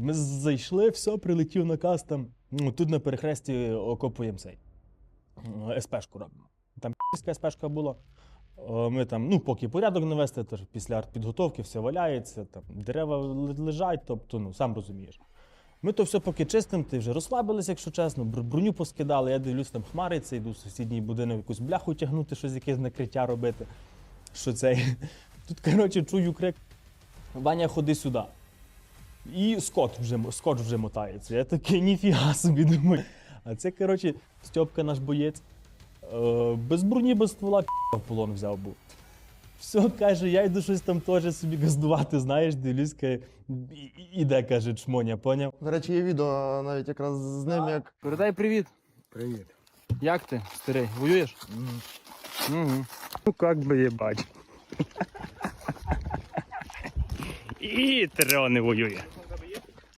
Ми зайшли, все, прилетів наказ там. Ну, тут на перехресті окопуємо цей. е, СПшку робимо. Там піська СПшка була. Ми там, ну, поки порядок навести, то після артпідготовки все валяється, там дерева лежать, тобто, ну, сам розумієш. Ми то все поки чистим, ти вже розслабилися, якщо чесно, броню поскидали, я дивлюсь, там хмариться, йду в сусідній будинок якусь бляху тягнути, щось якесь накриття робити. Що цей. Тут, коротше, чую крик. Ваня, ходи сюди. І скот вже, скотч вже мотається. Я такий, ніфіга собі думаю. А це, коротше, Стьопка наш боєць. Е, без броні, без ствола в полон взяв був. Все, каже, я йду щось там теж собі газдувати, знаєш, дивлюсь, каже, і- іде, каже, чмоня, поняв? До речі, є відео навіть якраз з ним, як Передай привіт. Привіт. Як ти, старий? Воюєш? Угу. Ну, как бы ебать. І Терео не воює.